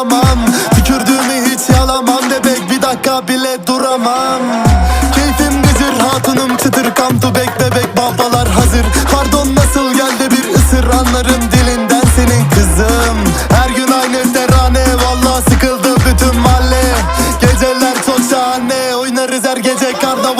alamam Tükürdüğümü hiç yalamam. Bebek bir dakika bile duramam. Keyfim gıcır hatunum çıtır. Come to back bebek babalar hazır. Pardon nasıl geldi bir ısır? Anlarım dilinden senin kızım. Her gün aynı terane. Valla sıkıldı bütün mahalle. Geceler çok şahane. Oynarız her gece karda